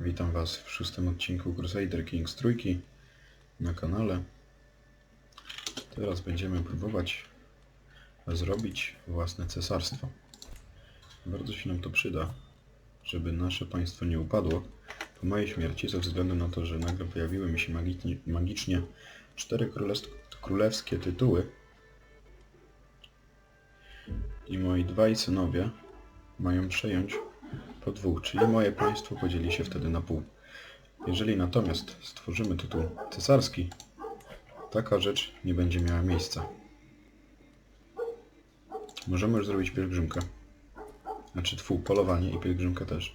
Witam Was w szóstym odcinku Crusader Kings trójki na kanale. Teraz będziemy próbować zrobić własne cesarstwo. Bardzo się nam to przyda, żeby nasze państwo nie upadło po mojej śmierci, ze względu na to, że nagle pojawiły mi się magicznie, magicznie cztery królews- królewskie tytuły i moi dwaj synowie mają przejąć po dwóch, czyli moje państwo podzieli się wtedy na pół. Jeżeli natomiast stworzymy tytuł cesarski, taka rzecz nie będzie miała miejsca. Możemy już zrobić pielgrzymkę. Znaczy tfu, polowanie i pielgrzymkę też.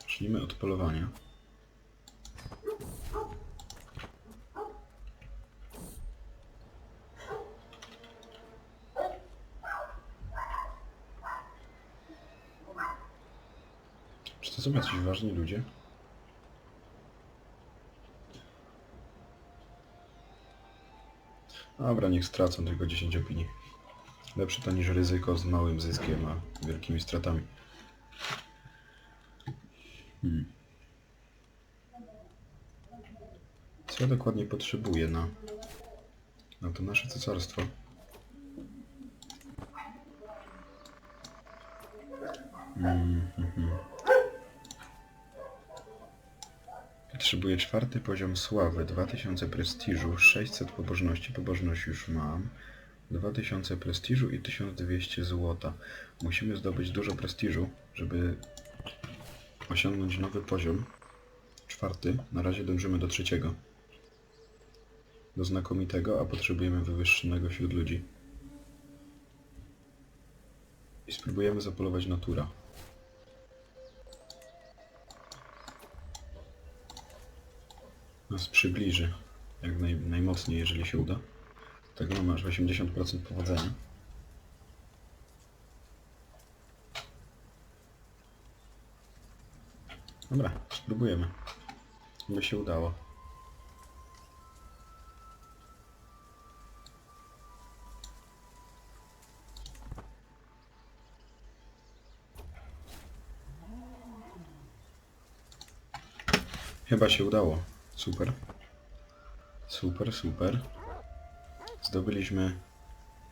Zacznijmy od polowania. To są jacyś ważni ludzie? Dobra, niech stracą tylko 10 opinii. Lepsze to niż ryzyko z małym zyskiem, a wielkimi stratami. Hmm. Co ja dokładnie potrzebuję na, na to nasze cesarstwo? Mm, mhm. Potrzebuję czwarty poziom sławy, 2000 prestiżu, 600 pobożności, pobożność już mam, 2000 prestiżu i 1200 złota. Musimy zdobyć dużo prestiżu, żeby osiągnąć nowy poziom. Czwarty, na razie dążymy do trzeciego. Do znakomitego, a potrzebujemy wywyższonego wśród ludzi. I spróbujemy zapolować natura. Nas przybliży jak naj, najmocniej, jeżeli się uda. Tego aż 80% powodzenia. Dobra, spróbujemy. By się udało. Chyba się udało. Super. Super, super. Zdobyliśmy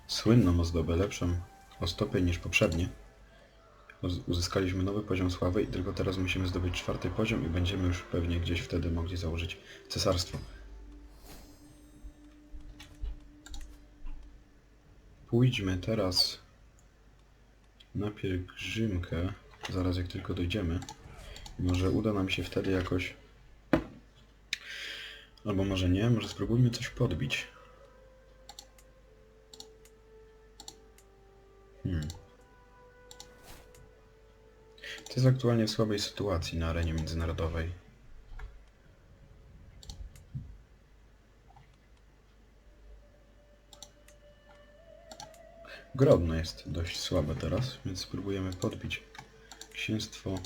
słynną ozdobę, lepszą o stopień niż poprzednie. Uz- Uzyskaliśmy nowy poziom sławy i tylko teraz musimy zdobyć czwarty poziom i będziemy już pewnie gdzieś wtedy mogli założyć cesarstwo. Pójdźmy teraz na pielgrzymkę, zaraz jak tylko dojdziemy. Może uda nam się wtedy jakoś Albo może nie, może spróbujmy coś podbić. Hmm. To jest aktualnie w słabej sytuacji na arenie międzynarodowej. Grodno jest dość słabe teraz, więc spróbujemy podbić księstwo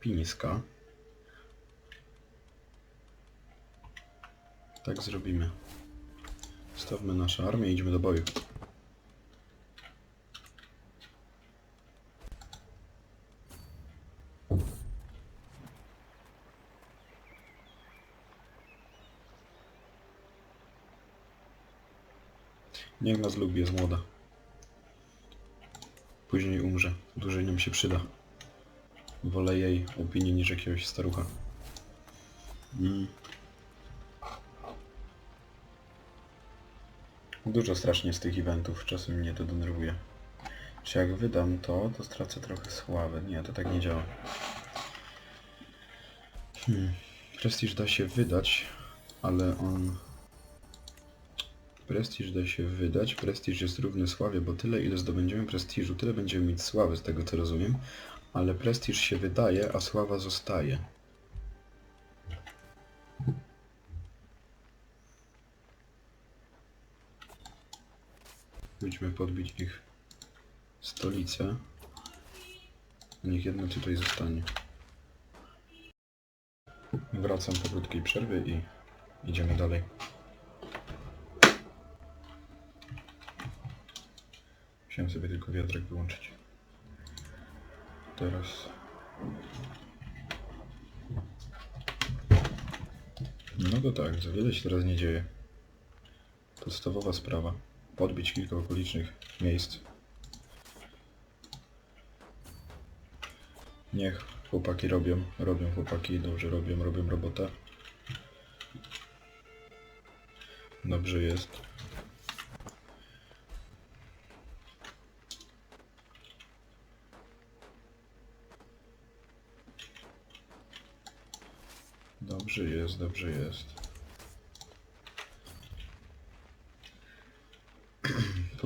Pińska. Tak zrobimy. Stawmy nasze armię i idźmy do boju. Niech nas lubi, jest młoda. Później umrze. Dłużej nam się przyda. Wolę jej opinii niż jakiegoś starucha. Mm. Dużo strasznie z tych eventów, czasem mnie to denerwuje. Czy jak wydam to, to stracę trochę sławy? Nie, to tak nie działa. Hmm. Prestiż da się wydać, ale on... Prestiż da się wydać, prestiż jest równy sławie, bo tyle ile zdobędziemy prestiżu, tyle będziemy mieć sławy, z tego co rozumiem. Ale prestiż się wydaje, a sława zostaje. Pójdźmy podbić ich stolicę. Niech jedna tutaj zostanie. Wracam po krótkiej przerwie i idziemy dalej. Musiałem sobie tylko wiatrak wyłączyć. Teraz No to tak, za wiele się teraz nie dzieje. Podstawowa sprawa. Podbić kilka okolicznych miejsc. Niech chłopaki robią, robią chłopaki, dobrze robią, robią robotę. Dobrze jest. Dobrze jest, dobrze jest.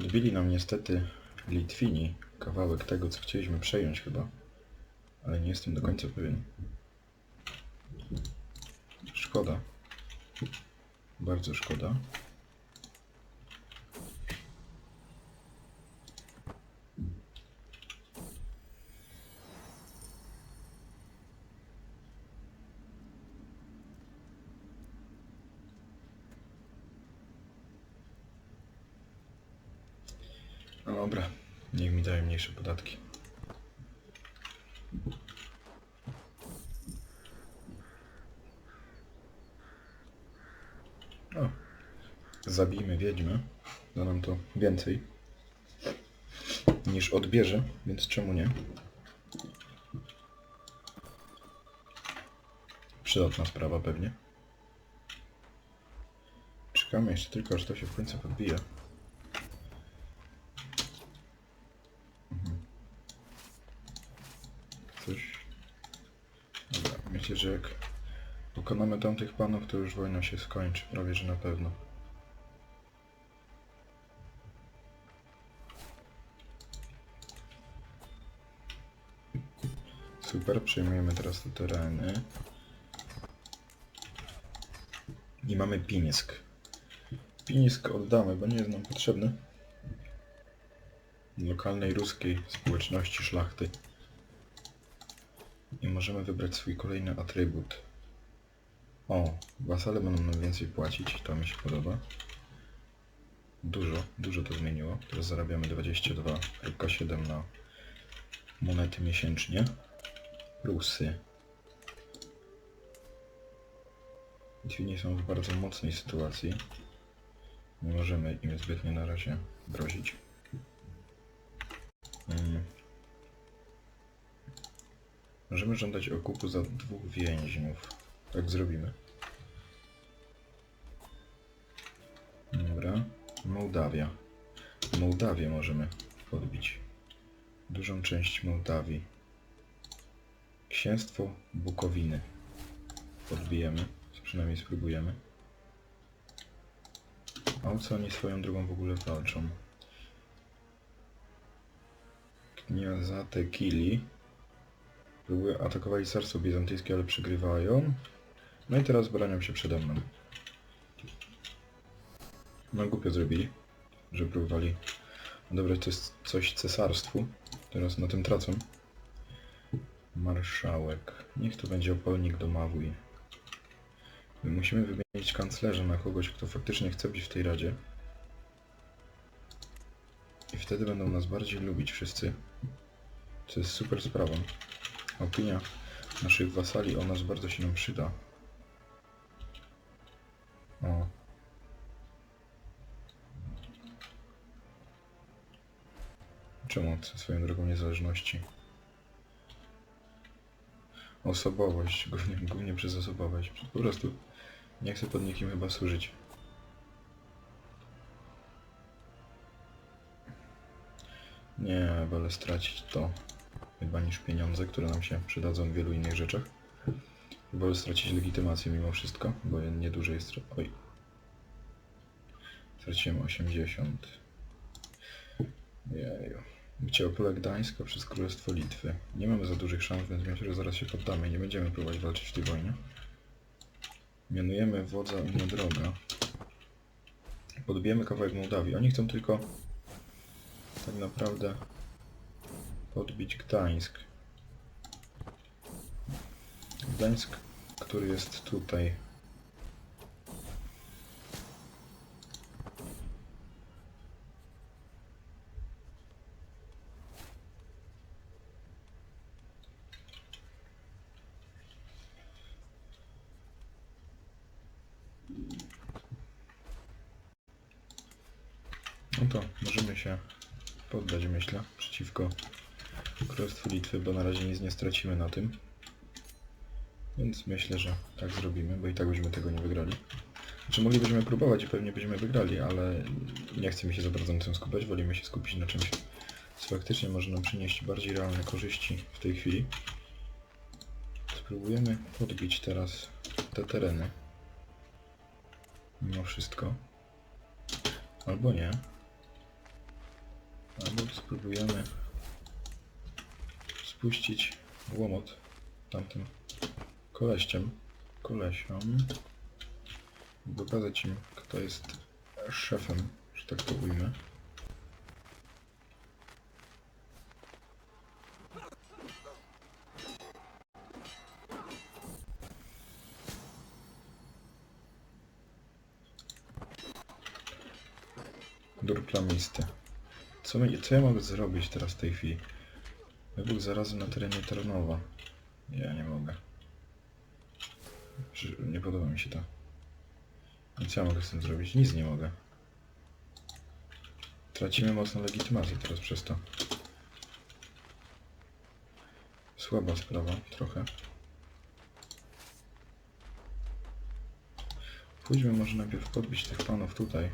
Podbili nam niestety Litwini kawałek tego, co chcieliśmy przejąć chyba. Ale nie jestem do końca pewien. Szkoda. Bardzo szkoda. No dobra, niech mi daje mniejsze podatki. O, zabijmy wiedźmę. Da nam to więcej niż odbierze, więc czemu nie? Przydatna sprawa pewnie. Czekamy jeszcze tylko, aż to się w końcu podbije. Coś... Dobra, myślę, że jak pokonamy tamtych panów, to już wojna się skończy, prawie że na pewno. Super, przejmujemy teraz te tereny. I mamy Pinisk. Pinisk oddamy, bo nie jest nam potrzebny. Lokalnej ruskiej społeczności szlachty. I możemy wybrać swój kolejny atrybut. O, wasale będą nam więcej płacić, to mi się podoba. Dużo, dużo to zmieniło. Teraz zarabiamy 22,7 na monety miesięcznie. Rusy. Litwini są w bardzo mocnej sytuacji. Nie możemy im zbytnio na razie grozić. Mm. Możemy żądać okupu za dwóch więźniów. Tak zrobimy. Dobra. Mołdawia. Mołdawię możemy podbić. Dużą część Mołdawii. Księstwo Bukowiny. Podbijemy. Przynajmniej spróbujemy. A o co oni swoją drogą w ogóle walczą? Kniazate Kili. Próbują atakowali Carstwo Bizantyjskie, ale przegrywają. No i teraz bronią się przede mną. No głupio zrobili, że próbowali odebrać coś, coś cesarstwu. Teraz na tym tracą. Marszałek. Niech to będzie opolnik domawój. My musimy wymienić kanclerza na kogoś, kto faktycznie chce być w tej radzie. I wtedy będą nas bardziej lubić wszyscy. Co jest super sprawą. Opinia naszych wasali o nas bardzo się nam przyda. Czemu chcę swoją drogą niezależności? Osobowość, głównie, głównie przez osobowość. Po prostu nie chcę pod nikim chyba służyć. Nie, wolę stracić to chyba niż pieniądze, które nam się przydadzą w wielu innych rzeczach. Wolę stracić legitymację mimo wszystko, bo nieduże jest... Oj. Straciłem 80. Jeju. Bycie Opole Gdańska przez Królestwo Litwy. Nie mamy za dużych szans, więc myślę, że zaraz się poddamy. Nie będziemy próbować walczyć w tej wojnie. Mianujemy wodza imię droga. Podbijemy kawałek Mołdawii. Oni chcą tylko tak naprawdę podbić Gdańsk. Gdańsk, który jest tutaj. No to możemy się poddać, myślę, przeciwko Królestwu Litwy, bo na razie nic nie stracimy na tym. Więc myślę, że tak zrobimy, bo i tak byśmy tego nie wygrali. Znaczy moglibyśmy próbować i pewnie byśmy wygrali, ale nie chcę mi się za bardzo na tym skupiać, wolimy się skupić na czymś, co faktycznie może nam przynieść bardziej realne korzyści w tej chwili. Spróbujemy podbić teraz te tereny. Mimo wszystko. Albo nie. Albo spróbujemy spuścić łomot tamtym koleściem, kolesiom i pokazać im, kto jest szefem, że tak to ujmę. Durplamisty. Co, my, co ja mogę zrobić teraz w tej chwili? Wybuch zarazy na terenie Tarnowa. Ja nie mogę. Nie podoba mi się to. I co ja mogę z tym zrobić? Nic nie mogę. Tracimy mocno legitymację teraz przez to. Słaba sprawa, trochę. Pójdźmy może najpierw podbić tych panów tutaj.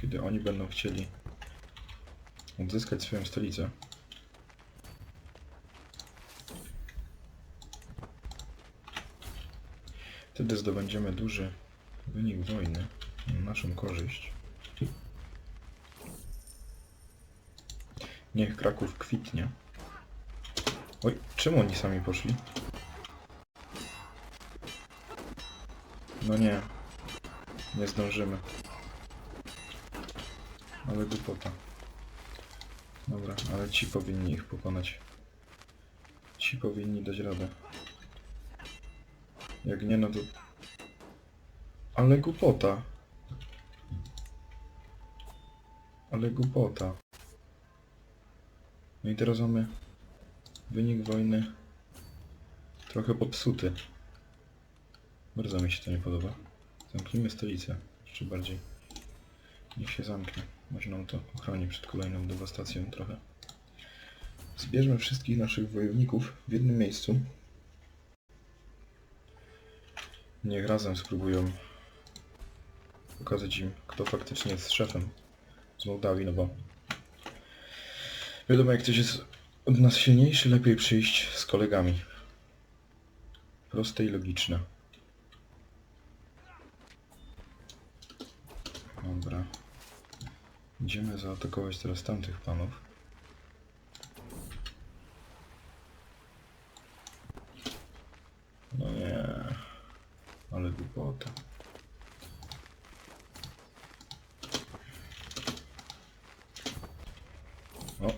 Kiedy oni będą chcieli odzyskać swoją stolicę. Wtedy zdobędziemy duży wynik wojny na naszą korzyść. Niech Kraków kwitnie. Oj, czemu oni sami poszli? No nie. Nie zdążymy. Ale głupota. Dobra, ale ci powinni ich pokonać. Ci powinni dać radę. Jak nie, no to... Ale głupota. Ale głupota. No i teraz mamy wynik wojny trochę popsuty. Bardzo mi się to nie podoba. Zamknijmy stolicę. Jeszcze bardziej. Niech się zamknie. Może nam to ochroni przed kolejną dewastacją trochę. Zbierzmy wszystkich naszych wojowników w jednym miejscu. Niech razem spróbują pokazać im, kto faktycznie jest szefem z Mołdawii, no bo wiadomo, jak ktoś jest od nas silniejszy, lepiej przyjść z kolegami. Proste i logiczne. Dobra. Idziemy zaatakować teraz tamtych panów. No nie. Ale głupota. O.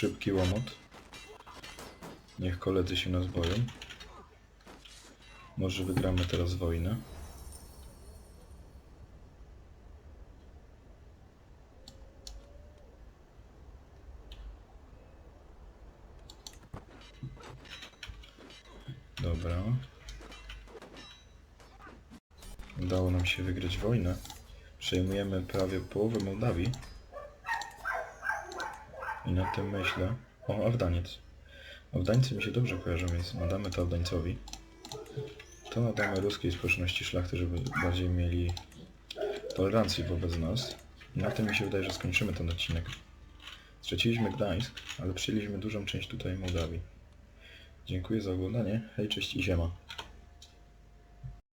Szybki łomot. Niech koledzy się nas boją. Może wygramy teraz wojnę. Dobra. Udało nam się wygrać wojnę. Przejmujemy prawie połowę Mołdawii. I na tym myślę... O, Awdaniec. Awdańcy mi się dobrze kojarzą, więc nadamy to Awdańcowi. To nadamy ruskiej społeczności szlachty, żeby bardziej mieli tolerancji wobec nas. I na tym mi się wydaje, że skończymy ten odcinek. Straciliśmy Gdańsk, ale przyjęliśmy dużą część tutaj Mołdawii. Dziękuję za oglądanie. Hej, cześć i ziema.